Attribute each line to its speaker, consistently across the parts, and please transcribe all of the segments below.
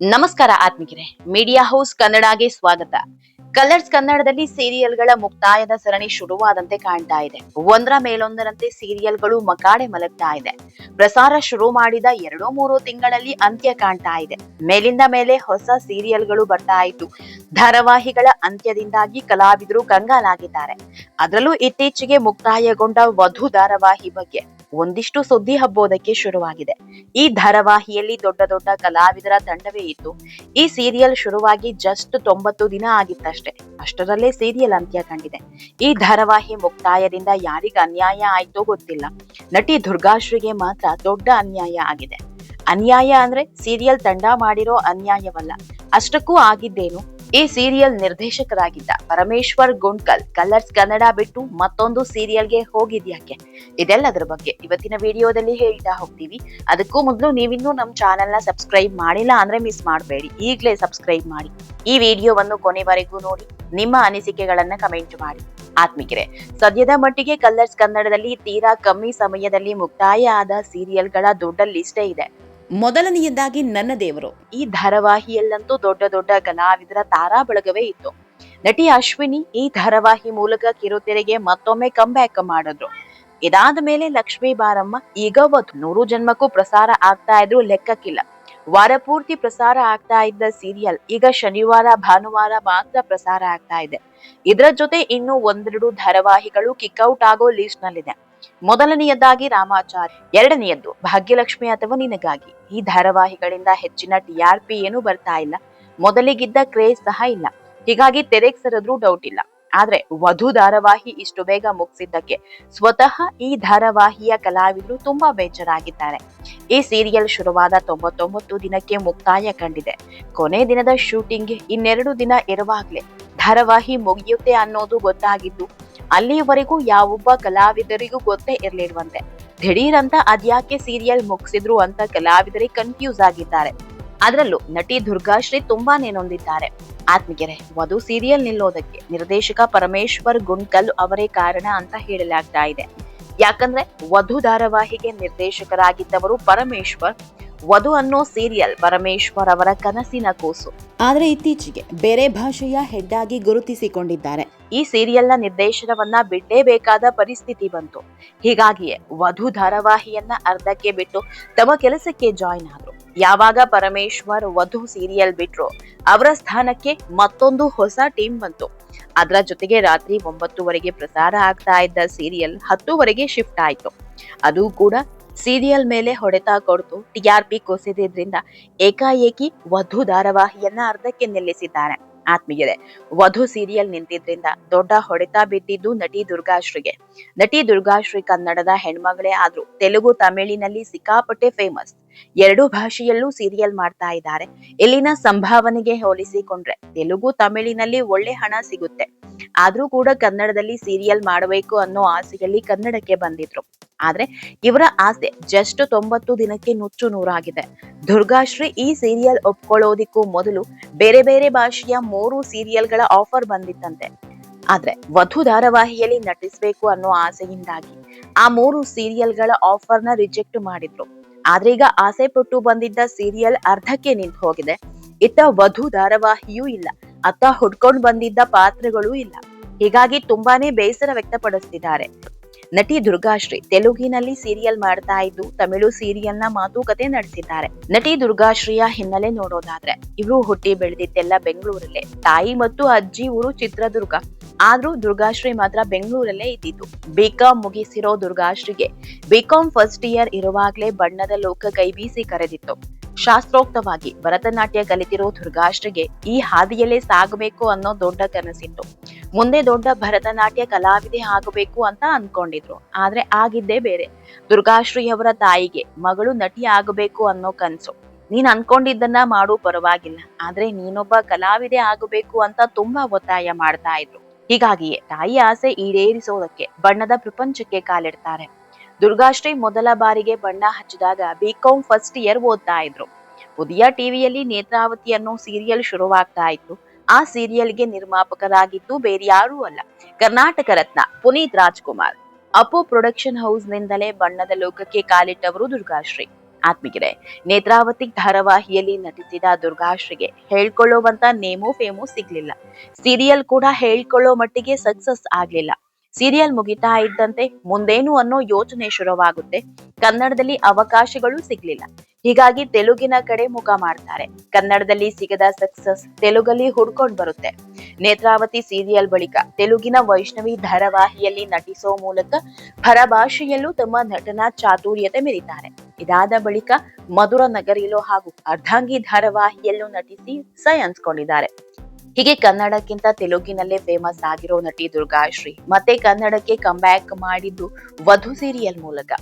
Speaker 1: ನಮಸ್ಕಾರ ಆತ್ಮಿಕರೇ. Media house ಕನ್ನಡಗೆ ಸ್ವಾಗತ. Colours ಕನ್ನಡದಲ್ಲಿ ಸೀರಿಯಲ್ಗಳ ಮುಕ್ತಾಯದ ಸರಣಿ ಶುರುವಾದಂತೆ ಕಾಣ್ತಾ ಇದೆ. ಒಂದರ ಮೇಲೊಂದರಂತೆ ಸೀರಿಯಲ್ಗಳು ಮಕಾಡೆ ಮಲಗ್ತಾ ಇದೆ. ಪ್ರಸಾರ ಶುರು ಮಾಡಿದ ಎರಡೋ ಮೂರು ತಿಂಗಳಲ್ಲಿ ಅಂತ್ಯ ಕಾಣ್ತಾ ಇದೆ. ಮೇಲಿಂದ ಮೇಲೆ ಹೊಸ ಸೀರಿಯಲ್ಗಳು ಬರ್ತಾ ಇತ್ತು ಧಾರಾವಾಹಿಗಳ ಅಂತ್ಯದಿಂದಾಗಿ ಕಲಾವಿದರು ಕಂಗಾಲಾಗಿದ್ದಾರೆ. ಅದರಲ್ಲೂ ಇತ್ತೀಚೆಗೆ ಮುಕ್ತಾಯಗೊಂಡ ವಧು ಧಾರಾವಾಹಿ ಬಗ್ಗೆ. ಒಂದಿಷ್ಟು ಸುದ್ದಿ ಹಬ್ಬೋದಕ್ಕೆ ಶುರುವಾಗಿದೆ. ಈ ಧಾರಾವಾಹಿಯಲ್ಲಿ ದೊಡ್ಡ ದೊಡ್ಡ ಕಲಾವಿದರ ತಂಡವೇ ಇತ್ತು. ಈ ಸೀರಿಯಲ್ ಶುರುವಾಗಿ ಜಸ್ಟ್ ತೊಂಬತ್ತು ದಿನ ಆಗಿತ್ತಷ್ಟೇ. ಅಷ್ಟರಲ್ಲೇ ಸೀರಿಯಲ್ ಅಂತ್ಯ ಕಂಡಿದೆ. ಈ ಧಾರಾವಾಹಿ ಮುಕ್ತಾಯದಿಂದ ಯಾರಿಗ ಅನ್ಯಾಯ ಆಯ್ತೋ ಗೊತ್ತಿಲ್ಲ. ನಟಿ ದುರ್ಗಾಶ್ರೀಗೆ ಮಾತ್ರ ದೊಡ್ಡ ಅನ್ಯಾಯ ಆಗಿದೆ. ಅನ್ಯಾಯ ಅಂದ್ರೆ ಸೀರಿಯಲ್ ತಂಡ ಮಾಡಿರೋ ಅನ್ಯಾಯವಲ್ಲ. ಅಷ್ಟಕ್ಕೂ ಆಗಿದ್ದೇನು? ಈ ಸೀರಿಯಲ್ ನಿರ್ದೇಶಕರಾಗಿದ್ದ ಪರಮೇಶ್ವರ್ ಗುಂಡ್ಕಲ್, ಕಲರ್ಸ್ ಕನ್ನಡ ಬಿಟ್ಟು ಮತ್ತೊಂದು ಸೀರಿಯಲ್ಗೆ ಹೋಗಿದ್ಯಾಕೆ? ಇದೆಲ್ಲದರ ಬಗ್ಗೆ ಇವತ್ತಿನ ವಿಡಿಯೋದಲ್ಲಿ ಹೇಳ್ತಾ ಹೋಗ್ತೀವಿ. ಅದಕ್ಕೂ ಮೊದಲು ನೀವಿನ್ನೂ ನಮ್ಮ ಚಾನೆಲ್ನ ಸಬ್ಸ್ಕ್ರೈಬ್ ಮಾಡಿಲ್ಲ ಅಂದ್ರೆ ಮಿಸ್ ಮಾಡಬೇಡಿ. ಈಗಲೇ ಸಬ್ಸ್ಕ್ರೈಬ್ ಮಾಡಿ. ಈ ವಿಡಿಯೋವನ್ನು ಕೊನೆವರೆಗೂ ನೋಡಿ. ನಿಮ್ಮ ಅನಿಸಿಕೆಗಳನ್ನ ಕಮೆಂಟ್ ಮಾಡಿ. ಆತ್ಮಿಕರೆ, ಸದ್ಯದ ಮಟ್ಟಿಗೆ ಕಲರ್ಸ್ ಕನ್ನಡದಲ್ಲಿ ತೀರಾ ಕಮ್ಮಿ ಸಮಯದಲ್ಲಿ ಮುಕ್ತಾಯ ಆದ ಸೀರಿಯಲ್ಗಳ ದೊಡ್ಡ ಲಿಸ್ಟೇ ಇದೆ. ಮೊದಲನೆಯದಾಗಿ ನನ್ನ ದೇವರು. ಈ ಧಾರಾವಾಹಿಯಲ್ಲಂತೂ ದೊಡ್ಡ ದೊಡ್ಡ ಕಲಾವಿದರ ತಾರಾ ಬಳಗವೇ ಇತ್ತು. ನಟಿ ಅಶ್ವಿನಿ ಈ ಧಾರಾವಾಹಿ ಮೂಲಕ ಕಿರುತೆರೆಗೆ ಮತ್ತೊಮ್ಮೆ ಕಂಬ್ಯಾಕ್ ಮಾಡಿದ್ರು. ಇದಾದ ಮೇಲೆ ಲಕ್ಷ್ಮೀ ಬಾರಮ್ಮ ಈಗ ಒಂದು ನೂರು ಜನ್ಮಕ್ಕೂ ಪ್ರಸಾರ ಆಗ್ತಾ ಇದ್ರು ಲೆಕ್ಕಕ್ಕಿಲ್ಲ. ವಾರ ಪೂರ್ತಿ ಪ್ರಸಾರ ಆಗ್ತಾ ಇದ್ದ ಸೀರಿಯಲ್ ಈಗ ಶನಿವಾರ, ಭಾನುವಾರ ಮಾತ್ರ ಪ್ರಸಾರ ಆಗ್ತಾ ಇದೆ. ಇದರ ಜೊತೆ ಇನ್ನು ಒಂದೆರಡು ಧಾರಾವಾಹಿಗಳು ಕಿಕ್ಔಟ್ ಆಗೋ ಲಿಸ್ಟ್ ನಲ್ಲಿದೆ. ಮೊದಲನೆಯದಾಗಿ ರಾಮಾಚಾರಿ ಎರಡನೆಯದ್ದು ಭಾಗ್ಯಲಕ್ಷ್ಮಿ ಅಥವಾ ನಿನಗಾಗಿ. ಈ ಧಾರಾವಾಹಿಗಳಿಂದ ಹೆಚ್ಚಿನ ಟಿಆರ್ಪಿ ಏನೂ ಬರ್ತಾ ಇಲ್ಲ. ಮೊದಲಿಗಿದ್ದ ಕ್ರೇಜ್ ಸಹ ಇಲ್ಲ. ಹೀಗಾಗಿ ತೆರೆಗೆ ಸರಿದ್ರು ಡೌಟ್ ಇಲ್ಲ. ಆದ್ರೆ ವಧು ಧಾರಾವಾಹಿ ಇಷ್ಟು ಬೇಗ ಮುಗಿಸಿದ್ದಕ್ಕೆ ಸ್ವತಃ ಈ ಧಾರಾವಾಹಿಯ ಕಲಾವಿದರು ತುಂಬಾ ಬೇಜಾರಾಗಿದ್ದಾರೆ. ಈ ಸೀರಿಯಲ್ ಶುರುವಾದ ತೊಂಬತ್ತೊಂಬತ್ತು ದಿನಕ್ಕೆ ಮುಕ್ತಾಯ ಕಂಡಿದೆ. ಕೊನೆ ದಿನದ ಶೂಟಿಂಗ್ ಇನ್ನೆರಡು ದಿನ ಇರುವಾಗ್ಲೆ ಧಾರಾವಾಹಿ ಮುಗಿಯುತ್ತೆ ಅನ್ನೋದು ಗೊತ್ತಾಗಿದ್ದು ಅಲ್ಲಿಯವರೆಗೂ ಯಾವೊಬ್ಬ ಕಲಾವಿದರಿಗೂ ಗೊತ್ತೇ ಇರ್ಲಿಲ್ವಂತೆ. ಅಂತ ಅದ್ಯಾಕೆ ಸೀರಿಯಲ್ ಮುಗಿಸಿದ್ರು ಅಂತ ಕಲಾವಿದರೇ ಕನ್ಫ್ಯೂಸ್ ಆಗಿದ್ದಾರೆ. ಅದರಲ್ಲೂ ನಟಿ ದುರ್ಗಾಶ್ರೀ ತುಂಬಾನೇ ನೊಂದಿದ್ದಾರೆ. ಆತ್ಮಿಗೆರೆ ವಧು ಸೀರಿಯಲ್ ನಿಲ್ಲೋದಕ್ಕೆ ನಿರ್ದೇಶಕ ಪರಮೇಶ್ವರ್ ಗುಂಡ್ಕಲ್ ಅವರೇ ಕಾರಣ ಅಂತ ಹೇಳಲಾಗ್ತಾ ಇದೆ. ಯಾಕಂದ್ರೆ ವಧು ಧಾರಾವಾಹಿಗೆ ನಿರ್ದೇಶಕರಾಗಿದ್ದವರು ಪರಮೇಶ್ವರ್ ವಧು ಅನ್ನೋ ಸೀರಿಯಲ್ ಪರಮೇಶ್ವರ್ ಅವರ ಕನಸಿನ ಕೂಸು. ಆದ್ರೆ ಇತ್ತೀಚೆಗೆ ಬೇರೆ ಭಾಷೆಯ ಹೆಡ್ ಆಗಿ ಗುರುತಿಸಿಕೊಂಡಿದ್ದಾರೆ. ಈ ಸೀರಿಯಲ್ನ ನಿರ್ದೇಶನವನ್ನ ಬಿಡಲೇಬೇಕಾದ ಪರಿಸ್ಥಿತಿ ಬಂತು. ಹೀಗಾಗಿಯೇ ವಧು ಧಾರಾವಾಹಿಯನ್ನ ಅರ್ಧಕ್ಕೆ ಬಿಟ್ಟು ತಮ್ಮ ಕೆಲಸಕ್ಕೆ ಜಾಯಿನ್ ಆದ್ರು. ಯಾವಾಗ ಪರಮೇಶ್ವರ್ ವಧು ಸೀರಿಯಲ್ ಬಿಟ್ರು ಅವರ ಸ್ಥಾನಕ್ಕೆ ಮತ್ತೊಂದು ಹೊಸ ಟೀಮ್ ಬಂತು. ಅದರ ಜೊತೆಗೆ ರಾತ್ರಿ ಒಂಬತ್ತುವರೆಗೆ ಪ್ರಸಾರ ಆಗ್ತಾ ಇದ್ದ ಸೀರಿಯಲ್ ಹತ್ತುವರೆಗೆ ಶಿಫ್ಟ್ ಆಯ್ತು. ಅದು ಕೂಡ ಸೀರಿಯಲ್ ಮೇಲೆ ಹೊಡೆತ ಕೊಡ್ತು. ಟಿಆರ್ಪಿ ಕುಸಿದಿದ್ರಿಂದ ಏಕಾಏಕಿ ವಧು ಧಾರಾವಾಹಿಯನ್ನ ಅರ್ಧಕ್ಕೆ ನಿಲ್ಲಿಸಿದ್ದಾರೆ. ಆತ್ಮೀಯರೇ, ವಧು ಸೀರಿಯಲ್ ನಿಂತಿದ್ರಿಂದ ದೊಡ್ಡ ಹೊಡೆತ ಬಿದ್ದಿದ್ದು ನಟಿ ದುರ್ಗಾಶ್ರೀಗೆ. ನಟಿ ದುರ್ಗಾಶ್ರೀ ಕನ್ನಡದ ಹೆಣ್ಮಗಳೇ ಆದ್ರೂ ತೆಲುಗು ತಮಿಳಿನಲ್ಲಿ ಸಿಕ್ಕಾಪಟ್ಟೆ ಫೇಮಸ್ ಎರಡೂ ಭಾಷೆಯಲ್ಲೂ ಸೀರಿಯಲ್ ಮಾಡ್ತಾ ಇದ್ದಾರೆ. ಇಲ್ಲಿನ ಸಂಭಾವನೆಗೆ ಹೋಲಿಸಿಕೊಂಡ್ರೆ ತೆಲುಗು, ತಮಿಳಿನಲ್ಲಿ ಒಳ್ಳೆ ಹಣ ಸಿಗುತ್ತೆ. ಆದ್ರೂ ಕೂಡ ಕನ್ನಡದಲ್ಲಿ ಸೀರಿಯಲ್ ಮಾಡಬೇಕು ಅನ್ನೋ ಆಸೆಯಲ್ಲಿ ಕನ್ನಡಕ್ಕೆ ಬಂದಿದ್ರು. ಆದ್ರೆ ಇವರ ಆಸೆ ಜಸ್ಟ್ ತೊಂಬತ್ತು ದಿನಕ್ಕೆ ನುಚ್ಚು ನೂರಾಗಿದೆ. ದುರ್ಗಾಶ್ರೀ ಈ ಸೀರಿಯಲ್ ಒಪ್ಕೊಳ್ಳೋದಿಕ್ಕೂ ಮೊದಲು ಬೇರೆ ಬೇರೆ ಭಾಷೆಯ ಮೂರು ಸೀರಿಯಲ್ಗಳ ಆಫರ್ ಬಂದಿತ್ತಂತೆ. ಆದ್ರೆ ವಧು ಧಾರಾವಾಹಿಯಲ್ಲಿ ನಟಿಸ್ಬೇಕು ಅನ್ನೋ ಆಸೆಯಿಂದಾಗಿ ಆ ಮೂರು ಸೀರಿಯಲ್ಗಳ ಆಫರ್ನ ರಿಜೆಕ್ಟ್ ಮಾಡಿದ್ರು. ಆದ್ರೆ ಈಗ ಆಸೆ ಪಟ್ಟು ಬಂದಿದ್ದ ಸೀರಿಯಲ್ ಅರ್ಧಕ್ಕೆ ನಿಂತು ಹೋಗಿದೆ. ಇತ್ತ ವಧು ಧಾರಾವಾಹಿಯೂ ಇಲ್ಲ. ಅತ್ತ ಹುಡ್ಕೊಂಡ್ ಬಂದಿದ್ದ ಪಾತ್ರಗಳೂ ಇಲ್ಲ. ಹೀಗಾಗಿ ತುಂಬಾನೇ ಬೇಸರ ವ್ಯಕ್ತಪಡಿಸ್ತಿದ್ದಾರೆ. ನಟಿ ದುರ್ಗಾಶ್ರೀ ತೆಲುಗಿನಲ್ಲಿ ಸೀರಿಯಲ್ ಮಾಡ್ತಾ ಇದ್ದು, ತಮಿಳು ಸೀರಿಯಲ್ನ ಮಾತುಕತೆ ನಡೆಸಿದ್ದಾರೆ. ನಟಿ ದುರ್ಗಾಶ್ರೀಯ ಹಿನ್ನೆಲೆ ನೋಡೋದಾದ್ರೆ, ಇವರು ಹುಟ್ಟಿ ಬೆಳೆದಿದ್ದೆಲ್ಲ ಬೆಂಗಳೂರಲ್ಲೇ. ತಾಯಿ ಮತ್ತು ಅಜ್ಜಿ ಊರು ಚಿತ್ರದುರ್ಗ. ಆದ್ರೂ ದುರ್ಗಾಶ್ರೀ ಮಾತ್ರ ಬೆಂಗಳೂರಲ್ಲೇ ಇದ್ದಿದ್ದು. ಬಿಕಾಂ ಮುಗಿಸಿರೋ ದುರ್ಗಾಶ್ರೀಗೆ ಬಿಕಾಂ ಫಸ್ಟ್ ಇಯರ್ ಇರುವಾಗಲೇ ಬಣ್ಣದ ಲೋಕ ಕೈ ಬೀಸಿ ಕರೆದಿತ್ತು. ಶಾಸ್ತ್ರೋಕ್ತವಾಗಿ ಭರತನಾಟ್ಯ ಕಲಿತಿರೋ ದುರ್ಗಾಶ್ರೀಗೆ ಈ ಹಾದಿಯಲ್ಲೇ ಸಾಗಬೇಕು ಅನ್ನೋ ದೊಡ್ಡ ಕನಸಿತ್ತು. ಮುಂದೆ ದೊಡ್ಡ ಭರತನಾಟ್ಯ ಕಲಾವಿದೆ ಆಗಬೇಕು ಅಂತ ಅನ್ಕೊಂಡಿದ್ರು. ಆದ್ರೆ ಆಗಿದ್ದೇ ಬೇರೆ. ದುರ್ಗಾಶ್ರೀ ಅವರ ತಾಯಿಗೆ ಮಗಳು ನಟಿ ಆಗಬೇಕು ಅನ್ನೋ ಕನಸು. ನೀನ್ ಅನ್ಕೊಂಡಿದ್ದನ್ನ ಮಾಡು ಪರವಾಗಿಲ್ಲ. ಆದ್ರೆ ನೀನೊಬ್ಬ ಕಲಾವಿದೆ ಆಗಬೇಕು ಅಂತ ತುಂಬಾ ಒತ್ತಾಯ ಮಾಡ್ತಾ ಇದ್ರು. ಹೀಗಾಗಿಯೇ ತಾಯಿ ಆಸೆ ಈಡೇರಿಸೋದಕ್ಕೆ ಬಣ್ಣದ ಪ್ರಪಂಚಕ್ಕೆ ಕಾಲಿಡ್ತಾರೆ. ದುರ್ಗಾಶ್ರೀ ಮೊದಲ ಬಾರಿಗೆ ಬಣ್ಣ ಹಚ್ಚಿದಾಗ ಬಿಕಾಂ ಫಸ್ಟ್ ಇಯರ್ ಓದ್ತಾ ಇದ್ರು. ಉದಯ ಟಿವಿಯಲ್ಲಿ ನೇತ್ರಾವತಿ ಅನ್ನೋ ಸೀರಿಯಲ್ ಶುರುವಾಗ್ತಾ ಇತ್ತು. ಆ ಸೀರಿಯಲ್ಗೆ ನಿರ್ಮಾಪಕರಾಗಿದ್ದು ಬೇರೆ ಯಾರೂ ಅಲ್ಲ, ಕರ್ನಾಟಕ ರತ್ನ ಪುನೀತ್ ರಾಜ್ಕುಮಾರ್. ಅಪ್ಪು ಪ್ರೊಡಕ್ಷನ್ ಹೌಸ್ ನಿಂದಲೇ ಬಣ್ಣದ ಲೋಕಕ್ಕೆ ಕಾಲಿಟ್ಟವರು ದುರ್ಗಾಶ್ರೀ. ಆತ್ಮಿಕರೆ ನೇತ್ರಾವತಿ ಧಾರಾವಾಹಿಯಲ್ಲಿ ನಟಿಸಿದ ದುರ್ಗಾಶ್ರೀಗೆ ಹೇಳ್ಕೊಳ್ಳುವಂತ ನೇಮು ಫೇಮು ಸಿಗ್ಲಿಲ್ಲ. ಸೀರಿಯಲ್ ಕೂಡ ಹೇಳ್ಕೊಳ್ಳೋ ಮಟ್ಟಿಗೆ ಸಕ್ಸಸ್ ಆಗ್ಲಿಲ್ಲ. ಸೀರಿಯಲ್ ಮುಗಿತಾ ಇದ್ದಂತೆ ಮುಂದೇನು ಅನ್ನೋ ಯೋಚನೆ ಶುರುವಾಗುತ್ತೆ. ಕನ್ನಡದಲ್ಲಿ ಅವಕಾಶಗಳು ಸಿಗ್ಲಿಲ್ಲ. ಹೀಗಾಗಿ ತೆಲುಗಿನ ಕಡೆ ಮುಖ ಮಾಡ್ತಾರೆ. ಕನ್ನಡದಲ್ಲಿ ಸಿಗದ ಸಕ್ಸಸ್ ತೆಲುಗಲ್ಲಿ ಹುಡ್ಕೊಂಡ್ ಬರುತ್ತೆ. ನೇತ್ರಾವತಿ ಸೀರಿಯಲ್ ಬಳಿಕ ತೆಲುಗಿನ ವೈಷ್ಣವಿ ಧಾರಾವಾಹಿಯಲ್ಲಿ ನಟಿಸೋ ಮೂಲಕ ಪರಭಾಷೆಯಲ್ಲೂ ತಮ್ಮ ನಟನಾ ಚಾತುರ್ಯತೆ ಮೆರೀತಾರೆ. ಇದಾದ ಬಳಿಕ ಮಧುರ ನಗರಿಲೋ ಹಾಗೂ ಅರ್ಧಾಂಗಿ ಧಾರಾವಾಹಿಯಲ್ಲೂ ನಟಿಸಿ ಸೈ ಅನ್ಸ್ಕೊಂಡಿದ್ದಾರೆ. ಹೀಗೆ ಕನ್ನಡಕ್ಕಿಂತ ತೆಲುಗಿನಲ್ಲೇ ಫೇಮಸ್ ಆಗಿರೋ ನಟಿ ದುರ್ಗಾಶ್ರೀ ಮತ್ತೆ ಕನ್ನಡಕ್ಕೆ ಕಂಬ್ಯಾಕ್ ಮಾಡಿದ್ದು ವಧು ಸೀರಿಯಲ್ ಮೂಲಕ.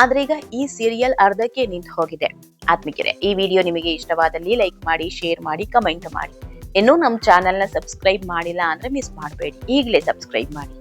Speaker 1: ಆದ್ರೀಗ ಈ ಸೀರಿಯಲ್ ಅರ್ಧಕ್ಕೆ ನಿಂತು ಹೋಗಿದೆ. ಆತ್ಮಿಕರೆ, ಈ ವಿಡಿಯೋ ನಿಮಗೆ ಇಷ್ಟವಾದಲ್ಲಿ ಲೈಕ್ ಮಾಡಿ ಶೇರ್ ಮಾಡಿ ಕಮೆಂಟ್ ಮಾಡಿ. ಇನ್ನೂ ನಮ್ಮ ಚಾನೆಲ್ನ ಸಬ್ಸ್ಕ್ರೈಬ್ ಮಾಡಿಲ್ಲ ಅಂದ್ರೆ ಮಿಸ್ ಮಾಡಬೇಡಿ. ಈಗಲೇ ಸಬ್ಸ್ಕ್ರೈಬ್ ಮಾಡಿ.